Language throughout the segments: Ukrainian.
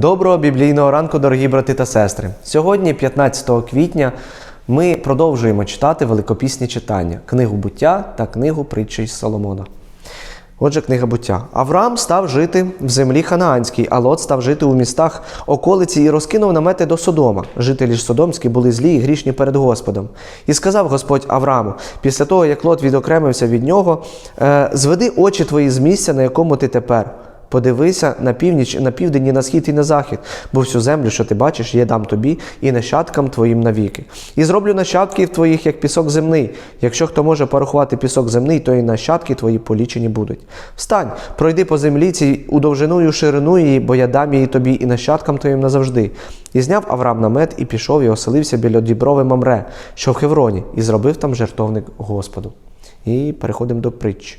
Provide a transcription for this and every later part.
Доброго біблійного ранку, дорогі брати та сестри. Сьогодні, 15 квітня, ми продовжуємо читати великопісні читання, книгу буття та книгу притчі Соломона. Отже, книга буття. Авраам став жити в землі Ханаанській, а Лот став жити у містах околиці і розкинув намети до Содома. Жителі ж Содомські були злі і грішні перед Господом. І сказав Господь Аврааму, після того, як Лот відокремився від нього, «Е, зведи очі твої з місця, на якому ти тепер. Подивися на північ, на південь, і на схід і на захід, бо всю землю, що ти бачиш, я дам тобі і нащадкам твоїм навіки. І зроблю нащадків твоїх, як пісок земний. Якщо хто може порахувати пісок земний, то і нащадки твої полічені будуть. Встань, пройди по землі цій у довжину і у ширину її, бо я дам її тобі і нащадкам твоїм назавжди. І зняв Авраам намет і пішов і оселився біля діброви Мамре, що в Хевроні, і зробив там жертовник Господу. І переходимо до притч.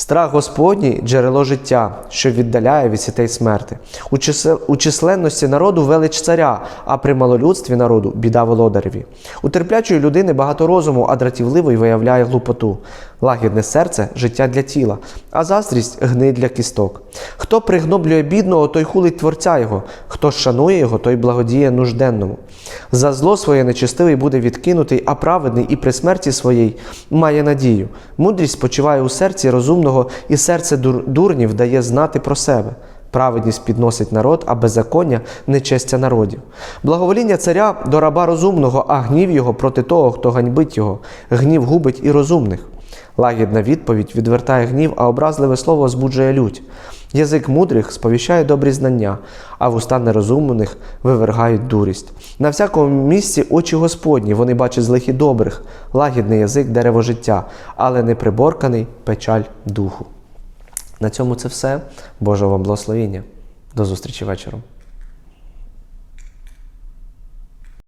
Страх Господній джерело життя, що віддаляє від сітей смерти. У, чисел, у численності народу велич царя, а при малолюдстві народу біда володареві. У терплячої людини багато розуму, а дратівливий виявляє глупоту. Лагідне серце життя для тіла, а заздрість гниль для кісток. Хто пригноблює бідного, той хулить творця його, хто шанує його, той благодіє нужденному. За зло своє нечистивий буде відкинутий, а праведний і при смерті своїй має надію. Мудрість спочиває у серці розумного, і серце дур- дурнів дає знати про себе. Праведність підносить народ, а беззаконня нечестя народів. Благовоління царя до раба розумного, а гнів його проти того, хто ганьбить його. Гнів губить і розумних. Лагідна відповідь відвертає гнів, а образливе слово збуджує лють. Язик мудрих сповіщає добрі знання, а вуста нерозумних вивергають дурість. На всякому місці очі Господні, вони бачать злих і добрих, лагідний язик дерево життя, але неприборканий печаль духу. На цьому це все. Божого вам благословіння. До зустрічі вечором.